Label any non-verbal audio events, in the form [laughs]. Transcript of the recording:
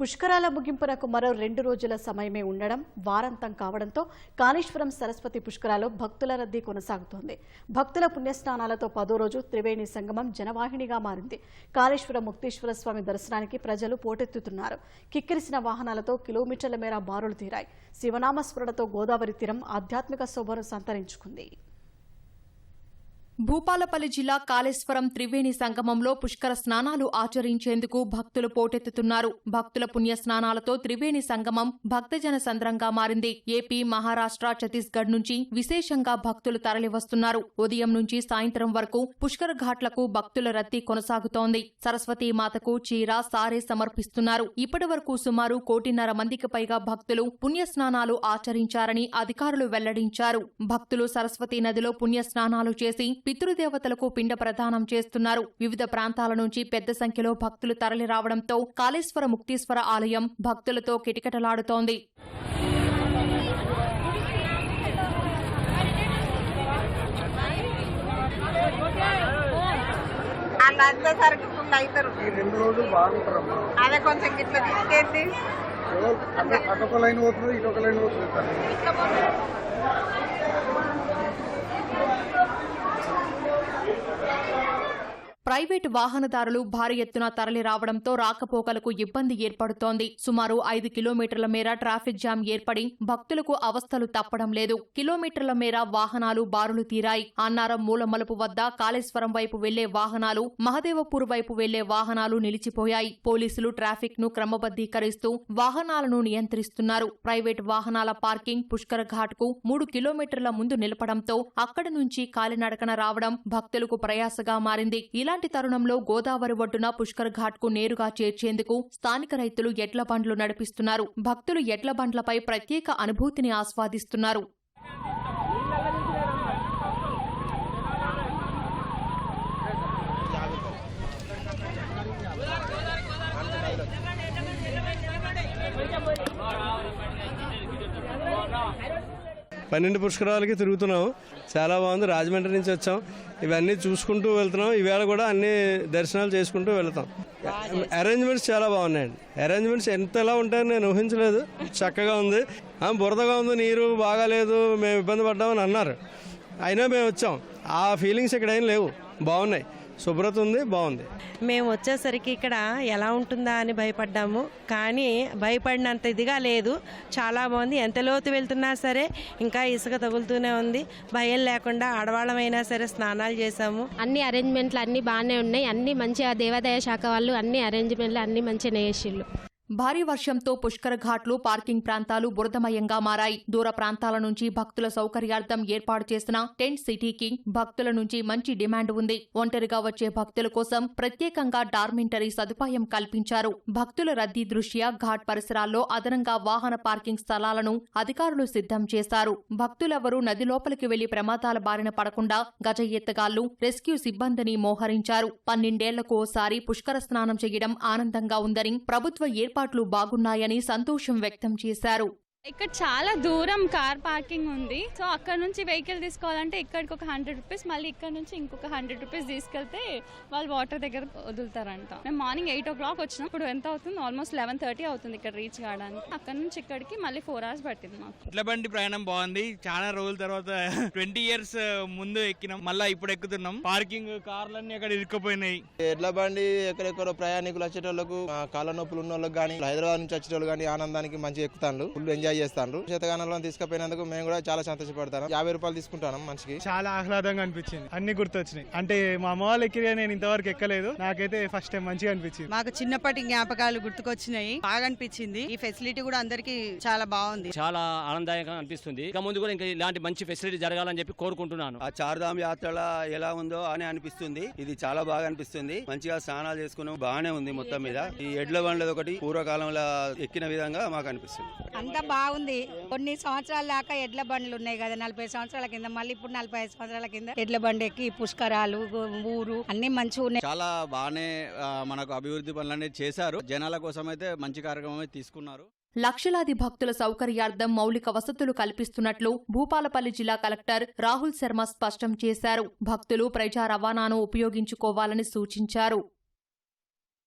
పుష్కరాల ముగింపునకు మరో రెండు రోజుల సమయమే ఉండడం వారాంతం కావడంతో కాళేశ్వరం సరస్వతి పుష్కరాలో భక్తుల రద్దీ కొనసాగుతోంది. భక్తుల పుణ్యస్నానాలతో పదో రోజు త్రివేణి సంగమం జనవాహినిగా మారింది. కాళేశ్వరం ముక్తేశ్వర స్వామి దర్శనానికి ప్రజలు పోటెత్తుతున్నారు. కిక్కిరిసిన వాహనాలతో కిలోమీటర్ల మేర బారులు తీరాయి. శివనామస్మరణతో గోదావరి తీరం ఆధ్యాత్మిక శోభను సంతరించుకుంది. భూపాలపల్లి జిల్లా కాళేశ్వరం త్రివేణి సంగమంలో పుష్కర స్నానాలు ఆచరించేందుకు భక్తులు పోటెత్తుతున్నారు. భక్తుల పుణ్య స్నానాలతో త్రివేణి సంగమం భక్తజన సంద్రంగా మారింది. ఏపీ మహారాష్ట్ర ఛత్తీస్గఢ్ నుంచి విశేషంగా భక్తులు తరలివస్తున్నారు. ఉదయం నుంచి సాయంత్రం వరకు పుష్కర ఘాట్లకు భక్తుల రద్దీ కొనసాగుతోంది. సరస్వతీ మాతకు చీర సారే సమర్పిస్తున్నారు. ఇప్పటి వరకు సుమారు కోటిన్నర మందికి పైగా భక్తులు పుణ్య స్నానాలు ఆచరించారని అధికారులు వెల్లడించారు. భక్తులు సరస్వతీ నదిలో పుణ్య స్నానాలు చేసి పితృదేవతలకు పిండ ప్రదానం చేస్తున్నారు. వివిధ ప్రాంతాల నుంచి పెద్ద సంఖ్యలో భక్తులు తరలి రావడంతో కాళేశ్వర ముక్తీశ్వర ఆలయం భక్తులతో కిటకిటలాడుతోంది. వాళ్ళు అంతే సరికి ఫుల్ అవుతారు ఈ రెండు రోజులు బాగుంటారమ్మా అదే కొంచెం గిట్ల తీసుకెళ్ళి అటొక లైన్ పోతున్నారు ఇటొక లైన్ పోతున్నారు. ప్రైవేటు వాహనదారులు భారీ ఎత్తున తరలి రావడంతో రాకపోకలకు ఇబ్బంది ఏర్పడుతోంది. సుమారు ఐదు కిలోమీటర్ల మేర ట్రాఫిక్ జామ్ ఏర్పడి భక్తులకు అవస్థలు తప్పడం లేదు. కిలోమీటర్ల మేర వాహనాలు బారులు తీరాయి. అన్నారం మూలమలుపు వద్ద కాళేశ్వరం వైపు వెళ్ళే వాహనాలు మహదేవపూర్ వైపు వెళ్ళే వాహనాలు నిలిచిపోయాయి. పోలీసులు ట్రాఫిక్ను క్రమబద్దీకరిస్తూ వాహనాలను నియంత్రిస్తున్నారు. ప్రైవేట్ వాహనాల పార్కింగ్ పుష్కర ఘాట్కు మూడు కిలోమీటర్ల ముందు నిలపడంతో అక్కడి నుంచి కాలినడకన రావడం భక్తులకు ప్రయాసగా మారింది. ఇలాంటి తరుణంలో గోదావరి ఒడ్డున పుష్కర్ ఘాట్కు నేరుగా చేర్చేందుకు స్థానిక రైతులు ఎడ్ల బండ్లు నడిపిస్తున్నారు. భక్తులు ఎడ్ల బండ్లపై ప్రత్యేక అనుభూతిని ఆస్వాదిస్తున్నారు. పన్నెండు పుష్కరాలకి తిరుగుతున్నాం. చాలా బాగుంది. రాజమండ్రి నుంచి వచ్చాం. ఇవన్నీ చూసుకుంటూ వెళ్తున్నాం. ఈవేళ కూడా అన్ని దర్శనాలు చేసుకుంటూ వెళ్తాం. అరేంజ్మెంట్స్ చాలా బాగున్నాయండి. అరేంజ్మెంట్స్ ఎంతలా ఉంటాయని నేను ఊహించలేదు. చక్కగా ఉంది. బురదగా ఉంది. నీరు బాగాలేదు. మేము ఇబ్బంది పడ్డామని అన్నారు. అయినా మేము వచ్చాం. ఆ ఫీలింగ్స్ ఇక్కడ ఏం లేవు. బాగున్నాయి. శుభ్రత ఉంది బాగుంది. మేము వచ్చేసరికి ఇక్కడ ఎలా ఉంటుందా అని భయపడ్డాము. కానీ భయపడినంత ఇదిగా లేదు. చాలా బాగుంది. ఎంత లోతు వెళ్తున్నా సరే ఇంకా ఇసుక తగులుతూనే ఉంది. భయం లేకుండా ఆడవాళ్ళమైనా సరే స్నానాలు చేసాము అన్ని అరేంజ్మెంట్లు అన్ని బాగానే ఉన్నాయి. అన్ని మంచిగా దేవాదాయ శాఖ వాళ్ళు అన్ని అరేంజ్మెంట్లు అన్ని మంచిగా చేసిళ్ళు. భారీ వర్షంతో పుష్కర ఘాట్లు పార్కింగ్ ప్రాంతాలు బురదమయంగా మారాయి. దూర ప్రాంతాల నుంచి భక్తుల సౌకర్యార్థం ఏర్పాటు చేసిన టెంట్ సిటీకి భక్తుల నుంచి మంచి డిమాండ్ ఉంది. ఒంటరిగా వచ్చే భక్తుల కోసం ప్రత్యేకంగా డార్మెంటరీ సదుపాయం కల్పించారు. భక్తుల రద్దీ దృష్ట్యా ఘాట్ పరిసరాల్లో అదనంగా వాహన పార్కింగ్ స్థలాలను అధికారులు సిద్ధం చేశారు. భక్తులెవరూ నది లోపలికి వెళ్ళి ప్రమాదాల బారిన పడకుండా గజ ఎత్తగాళ్ళు రెస్క్యూ సిబ్బందిని మోహరించారు. పన్నెండేళ్ళకు ఓసారి పుష్కర స్నానం చేయడం ఆనందంగా ఉందని ప్రభుత్వ ఏర్పాట్లు బాగున్నాయని సంతోషం వ్యక్తం చేశారు. ఇక్కడ చాలా దూరం కార్ పార్కింగ్ ఉంది. సో అక్కడ నుంచి వెహికల్ తీసుకోవాలంటే ఇక్కడికి ఒక హండ్రెడ్ రూపీస్ మళ్ళీ ఇక్కడ నుంచి ఇంకొక హండ్రెడ్ రూపీస్ తీసుకెళ్తే వాళ్ళు వాటర్ దగ్గర వదులుతారంట. మేము మార్నింగ్ ఎయిట్ ఓ క్లాక్ వచ్చినాం. ఇప్పుడు ఎంత అవుతుంది? ఆల్మోస్ట్ లెవెన్ థర్టీ అవుతుంది ఇక్కడ రీచ్ కావడానికి. అక్కడ నుంచి ఇక్కడికి మళ్ళీ ఫోర్ అవర్స్ పట్టింది మాకు. ఎడ్ల బండి ప్రయాణం బాగుంది. చాలా రోజుల తర్వాత [laughs] ట్వంటీ ఇయర్స్ ముందు ఎక్కినాం. మళ్ళీ ఇప్పుడు ఎక్కుతున్నాం. పార్కింగ్ కార్లన్నీ అక్కడ ఇరుక్కుపోయినాయి. ఎడ్ల బండి ఎక్కడెక్కడో ప్రయాణికులు వచ్చేటోళ్ళకు ఆ, కాళ్ళ నొప్పులు ఉన్న వాళ్ళకి కానీ హైదరాబాద్ నుంచి వచ్చేటోళ్ళు కానీ ఆనందానికి మంచిగా ఎక్కుతాను ఫుల్ ఎంజాయ్ చేస్తాను శతగానంలో తీసుకుపోయినందుకు మేము కూడా చాలా సంతోషపడతాను. యాభై రూపాయలు తీసుకుంటాను మనిషికి. చాలా ఆహ్లాదంగా అనిపించింది. అన్ని గుర్తొచ్చినాయి. అంటే మా అమ్మ వాళ్ళు ఎక్కిరిగా నేను ఇంతవరకు ఎక్కలేదు. నాకైతే ఫస్ట్ టైం మంచిగా అనిపించింది. మాకు చిన్నప్పటి జ్ఞాపకాలు గుర్తుకొచ్చినాయి. బాగా అనిపించింది. ఈ ఫెసిలిటీ కూడా అందరికి చాలా బాగుంది. చాలా ఆనందదాయకంగా అనిపిస్తుంది. ఇక ముందు కూడా ఇంకా ఇలాంటి మంచి ఫెసిలిటీ జరగాలని చెప్పి కోరుకుంటున్నాను. ఆ చార్ధామ్ యాత్రల ఎలా ఉందో అని అనిపిస్తుంది. ఇది చాలా బాగా అనిపిస్తుంది. మంచిగా స్నానాలు చేసుకున్నాం. బాగానే ఉంది మొత్తం మీద. ఈ ఎడ్ల బండ్లది ఒకటి పూర్వకాలంలో ఎక్కిన విధంగా మాకు అనిపిస్తుంది. అంతా బాగుంది. కొన్ని సంవత్సరాల దాకా ఎడ్ల బండ్లు ఉన్నాయి కదా నలభై సంవత్సరాల కింద మళ్ళీ ఇప్పుడు నలభై ఐదు సంవత్సరాల కింద ఎడ్ల బండి ఎక్కి పుష్కరాలు ఊరు అన్ని మంచిగా ఉన్నాయి. చాలా బాగానే మనకు అభివృద్ధి పనులన్నీ చేశారు. జనాల కోసం అయితే మంచి కార్యక్రమం తీసుకున్నారు. లక్షలాది భక్తుల సౌకర్యార్థం మౌలిక వసతులు కల్పిస్తున్నట్లు భూపాలపల్లి జిల్లా కలెక్టర్ రాహుల్ శర్మ స్పష్టం చేశారు. భక్తులు ప్రజా రవాణాను ఉపయోగించుకోవాలని సూచించారు.